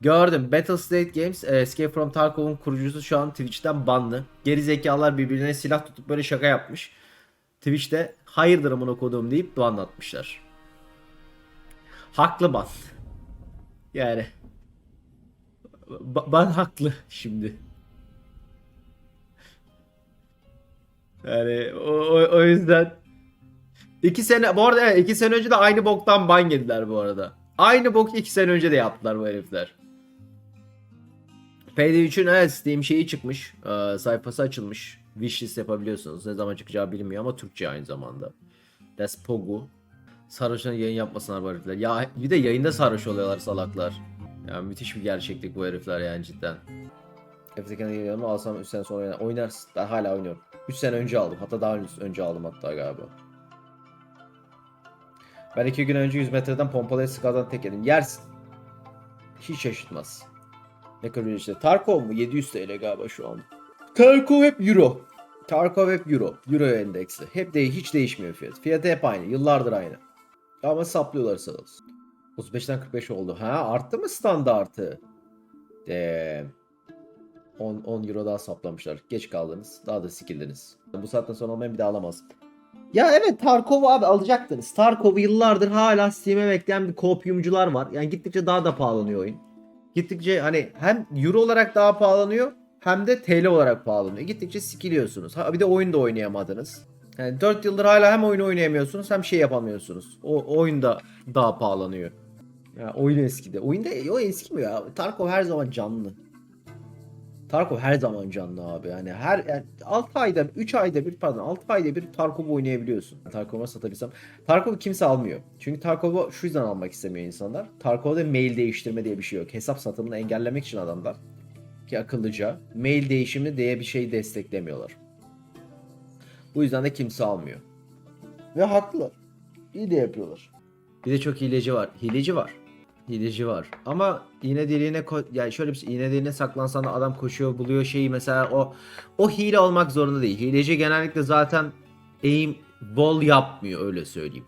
Gördüm. Battlestate Games, e, Escape from Tarkov'un kurucusu şu an Twitch'ten banlı. Geri zekalar birbirine silah tutup böyle şaka yapmış. Twitch'te hayırdır amına koduğum deyip ban atmışlar. Haklı ban. Yani ba- ban haklı şimdi. Yani o, o, o yüzden iki sene bu arada iki sene önce de aynı boktan ban yediler bu arada. Aynı bok iki sene önce de yaptılar bu herifler. Payday 3'ün evet Steam şeyi çıkmış. Ee, sayfası açılmış. Wishlist yapabiliyorsunuz. Ne zaman çıkacağı bilinmiyor ama Türkçe aynı zamanda. That's Pogu. Sarhoşların yayın yapmasınlar bu herifler. Ya bir de yayında sarhoş oluyorlar salaklar. Ya müthiş bir gerçeklik bu herifler yani cidden. Efeke'ne geliyorum alsam 3 sene sonra oynar. Ben hala oynuyorum. 3 sene önce aldım. Hatta daha önce, aldım hatta galiba. Ben 2 gün önce 100 metreden pompalı sıkadan tek yedim. Yersin. Hiç şaşırtmaz. Ne kadar işte. Tarkov mu? 700 TL galiba şu an. Tarkov hep euro. Tarkov hep euro. Euro endeksi. Hep de hiç değişmiyor fiyat. Fiyatı hep aynı. Yıllardır aynı. Ama saplıyorlar sağ olsun. 35'ten 45 oldu. Ha arttı mı standartı? Damn. 10, 10 euro daha saplamışlar. Geç kaldınız. Daha da sikildiniz. Bu saatten sonra olmayan bir daha alamaz. Ya evet Tarkov'u abi alacaktınız. Tarkov'u yıllardır hala Steam'e bekleyen bir kopyumcular var. Yani gittikçe daha da pahalanıyor oyun. Gittikçe hani hem euro olarak daha pahalanıyor hem de TL olarak pahalanıyor. Gittikçe sikiliyorsunuz. Ha bir de oyun da oynayamadınız. Yani 4 yıldır hala hem oyun oynayamıyorsunuz hem şey yapamıyorsunuz. O oyun da daha pahalanıyor. Ya oyun eskidi. Oyunda o eski mi ya? Tarkov her zaman canlı. Tarkov her zaman canlı abi. Yani her yani 6 ayda 3 ayda bir pardon 6 ayda bir Tarkov oynayabiliyorsun. Tarkov'a satabilsem. Tarkov'u kimse almıyor. Çünkü Tarkov'u şu yüzden almak istemiyor insanlar. Tarkov'da mail değiştirme diye bir şey yok. Hesap satımını engellemek için adamlar ki akıllıca mail değişimi diye bir şey desteklemiyorlar. Bu yüzden de kimse almıyor. Ve haklı. İyi de yapıyorlar. Bir de çok hileci var. Hileci var. Hileci var. Ama iğne deliğine yani şöyle bir şey iğne deliğine saklansan da adam koşuyor buluyor şeyi mesela o o hile olmak zorunda değil. Hileci genellikle zaten aim wall yapmıyor öyle söyleyeyim.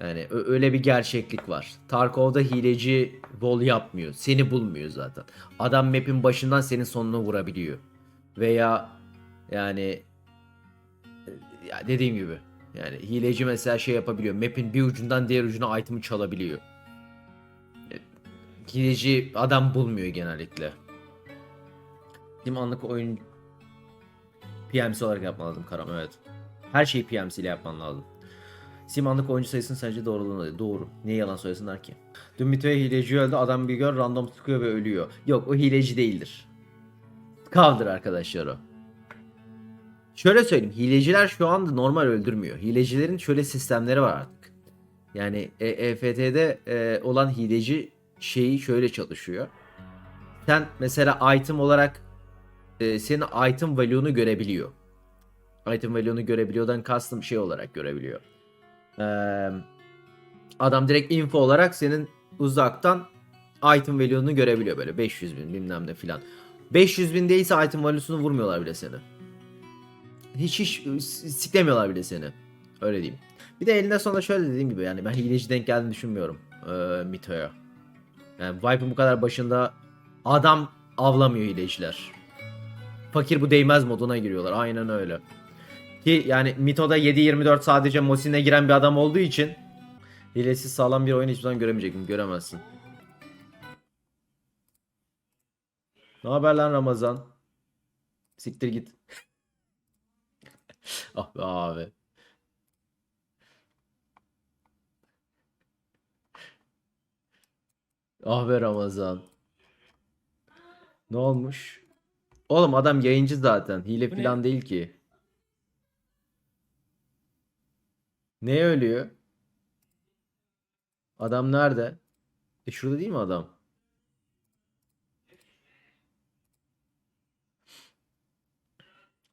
Yani öyle bir gerçeklik var. Tarkov'da hileci wall yapmıyor. Seni bulmuyor zaten. Adam map'in başından senin sonuna vurabiliyor. Veya yani ya dediğim gibi yani hileci mesela şey yapabiliyor. Map'in bir ucundan diğer ucuna item'ı çalabiliyor. E, Hileci adam bulmuyor genellikle. Değil anlık oyun PMC olarak yapman lazım Karam evet. Her şeyi PMC ile yapman lazım. Simanlık oyuncu sayısının sence doğruluğunda Doğru. Niye yalan söylesinler ki? Dün Mito'ya hileci öldü. Adam bir gör random sıkıyor ve ölüyor. Yok o hileci değildir. Kavdır arkadaşlar o. Şöyle söyleyeyim. Hileciler şu anda normal öldürmüyor. Hilecilerin şöyle sistemleri var artık. Yani E- EFT'de e, olan hileci şeyi şöyle çalışıyor. Sen mesela item olarak e, senin item value'nu görebiliyor. Item value'nu görebiliyordan custom şey olarak görebiliyor. Ee, adam direkt info olarak senin uzaktan item value'nu görebiliyor böyle 500 bin bilmem ne filan. 500 bin değilse item value'sunu vurmuyorlar bile seni. Hiç hiç siklemiyorlar bile seni. Öyle diyeyim. Bir de elinde sonunda şöyle dediğim gibi yani ben hileci denk geldiğini düşünmüyorum ee, Mito'ya. Yani Vipe'ın bu kadar başında adam avlamıyor hileciler. Fakir bu değmez moduna giriyorlar. Aynen öyle. Ki yani Mito'da 7-24 sadece Mosin'e giren bir adam olduğu için hilesiz sağlam bir oyun hiçbir zaman göremeyecek Göremezsin. Ne haber lan Ramazan? Siktir git. ah be abi. Ah be Ramazan. Ne olmuş? Oğlum adam yayıncı zaten. Hile Bu ne? falan değil ki. Neye ölüyor? Adam nerede? E şurada değil mi adam?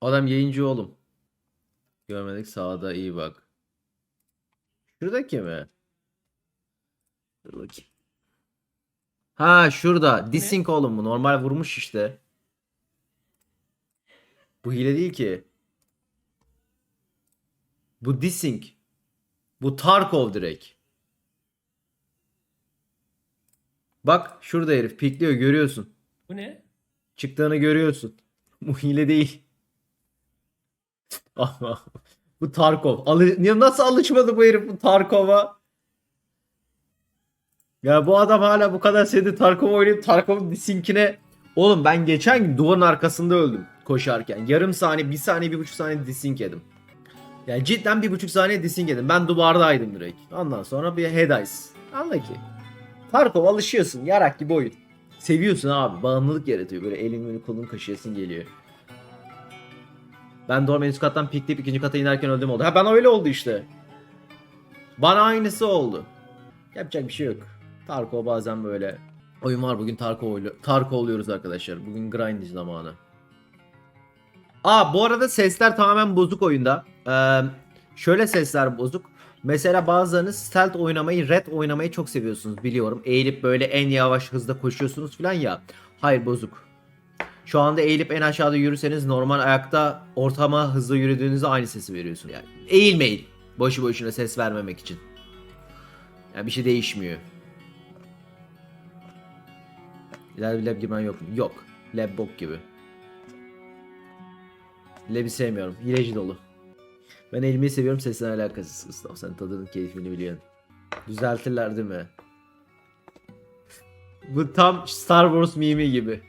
Adam yayıncı oğlum. Görmedik sağda iyi bak. Şuradaki mi? Dur bakayım. Ha şurada. Desync oğlum bu. Normal vurmuş işte. Bu hile değil ki. Bu desync. Bu Tarkov direkt. Bak şurada herif pikliyor görüyorsun. Bu ne? Çıktığını görüyorsun. Bu hile değil. Bu Tarkov. Alı Ya nasıl alışmadı bu herif bu Tarkov'a? Ya bu adam hala bu kadar sevdi Tarkov oynayıp Tarkov'un disinkine Oğlum ben geçen gün duvarın arkasında öldüm koşarken. Yarım saniye, bir saniye, bir buçuk saniye disink yedim. Yani cidden bir buçuk saniye disink yedim. Ben duvardaydım direkt. Ondan sonra bir head ice. Anla ki. Tarkov alışıyorsun. Yarak gibi oyun. Seviyorsun abi. Bağımlılık yaratıyor. Böyle elin önü kolun kaşıyasın geliyor. Ben normal üst kattan pikleyip ikinci kata inerken öldüm oldu. Ha ben öyle oldu işte. Bana aynısı oldu. Yapacak bir şey yok. Tarkov bazen böyle. Oyun var bugün Tarkov oynuyor. Tarkov oluyoruz arkadaşlar. Bugün grind zamanı. Aa bu arada sesler tamamen bozuk oyunda. Ee, şöyle sesler bozuk. Mesela bazılarınız stealth oynamayı, red oynamayı çok seviyorsunuz biliyorum. Eğilip böyle en yavaş hızda koşuyorsunuz falan ya. Hayır bozuk. Şu anda eğilip en aşağıda yürüseniz normal ayakta ortama hızlı yürüdüğünüzde aynı sesi veriyorsun yani. Eğilmeyin. Boşu boşuna ses vermemek için. Yani bir şey değişmiyor. İleride bir lab girmen yok mu? Yok. Lab bok gibi. Lab'i sevmiyorum. Hileci dolu. Ben elimi seviyorum sesine alakasız. Mustafa sen tadının keyfini biliyorsun. Düzeltirler değil mi? Bu tam Star Wars mimi gibi.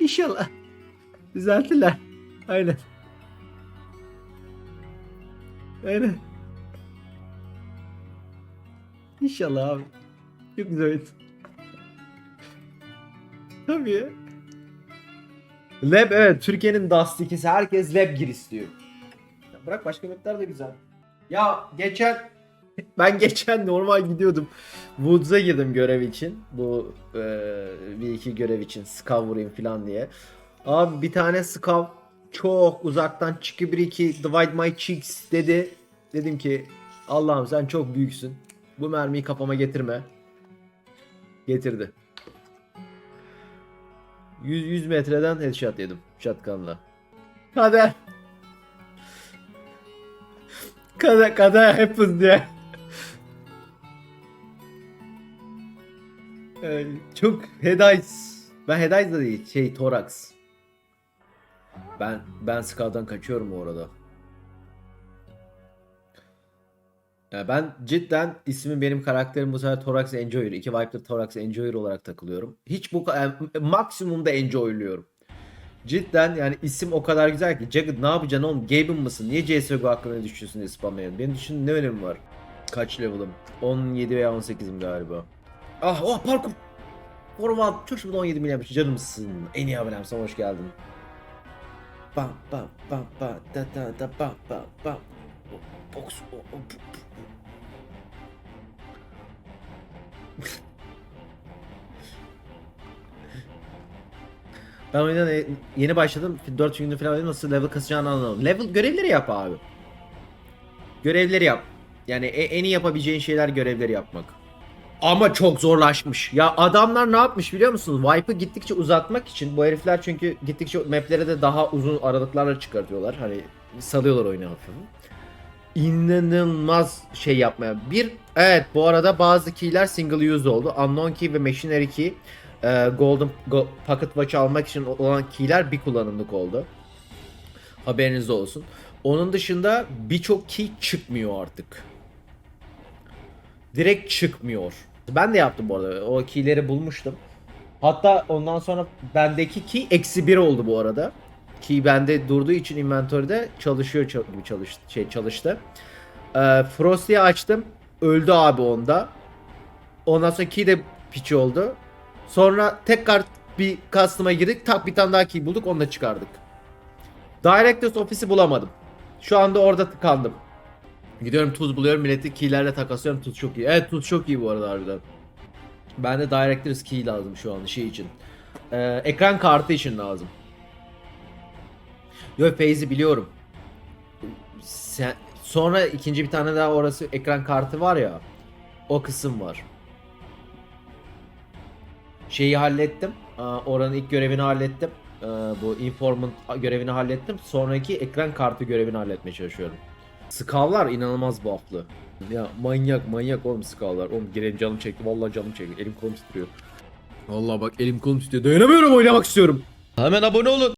İnşallah. Düzeltirler. Aynen. Aynen. İnşallah abi. Çok güzel. Tabii ya. Lab evet Türkiye'nin Dust 2'si herkes Lab gir istiyor. Ya bırak başka mapler de güzel. Ya geçen ben geçen normal gidiyordum. Woods'a girdim görev için. Bu e, bir iki görev için scav vurayım falan diye. Abi bir tane scav çok uzaktan çıkı bir iki divide my cheeks dedi. Dedim ki Allah'ım sen çok büyüksün. Bu mermiyi kafama getirme. Getirdi. 100, 100 metreden headshot yedim shotgun'la. Kader. Kader, kader happens diye. Ee, çok headice. Ben headice da değil. Şey thorax. Ben ben Skav'dan kaçıyorum bu arada. Ya ben cidden ismi benim karakterim bu sefer Thorax Enjoyer. İki Viper Thorax Enjoyer olarak takılıyorum. Hiç bu yani maksimumda enjoyluyorum. Cidden yani isim o kadar güzel ki. Jagged ne yapacaksın oğlum? Gaben mısın? Niye CSGO hakkında düşüyorsun diye spamlayalım. Benim düşün ne önemi var? Kaç level'ım? 17 veya 18'im galiba. Ah oh parkur. Format çocuğum 17 milyon canımsın. En iyi abonemsin hoş geldin. Bam bam bam bam da da da bam bam. Box. o- bu- Ben oyuna e- yeni başladım. 4 gündür falan oynadım. Nasıl level kasacağını anlamadım. Level görevleri yap abi. Görevleri yap. Yani e- en iyi yapabileceğin şeyler görevleri yapmak. Ama çok zorlaşmış. Ya adamlar ne yapmış biliyor musunuz? Wipe'ı gittikçe uzatmak için bu herifler çünkü gittikçe maplere de daha uzun aralıklarla çıkartıyorlar. Hani salıyorlar oyunu hafif. İnanılmaz şey yapmaya. Bir evet bu arada bazı keyler single use oldu. Unknown key ve machinery key e, golden go, pocket watch almak için olan keyler bir kullanımlık oldu. Haberiniz olsun. Onun dışında birçok key çıkmıyor artık. Direkt çıkmıyor. Ben de yaptım bu arada. O keyleri bulmuştum. Hatta ondan sonra bendeki key eksi bir oldu bu arada. Key bende durduğu için inventörde çalışıyor çal- gibi çalış şey çalıştı. Ee, Frosty'yi açtım. Öldü abi onda. Ondan sonra key de piç oldu. Sonra tekrar bir custom'a girdik. Tak bir tane daha key bulduk. Onu da çıkardık. Directors Office'i bulamadım. Şu anda orada tıkandım. Gidiyorum tuz buluyorum milleti keylerle takaslıyorum tuz çok iyi. Evet tuz çok iyi bu arada harbiden. Ben de Directors Key lazım şu an şey için. Ee, ekran kartı için lazım. Yok Feyzi biliyorum. Sen, sonra ikinci bir tane daha orası ekran kartı var ya. O kısım var. Şeyi hallettim. Oranın ilk görevini hallettim. Ee, Bu informant görevini hallettim. Sonraki ekran kartı görevini halletmeye çalışıyorum. Skavlar inanılmaz bufflı. Ya manyak manyak oğlum skalar. Oğlum girelim canım çekti. Vallahi canım çekti. Elim kolum titriyor. Vallahi bak elim kolum titriyor. Dayanamıyorum oynamak istiyorum. Hemen abone olun.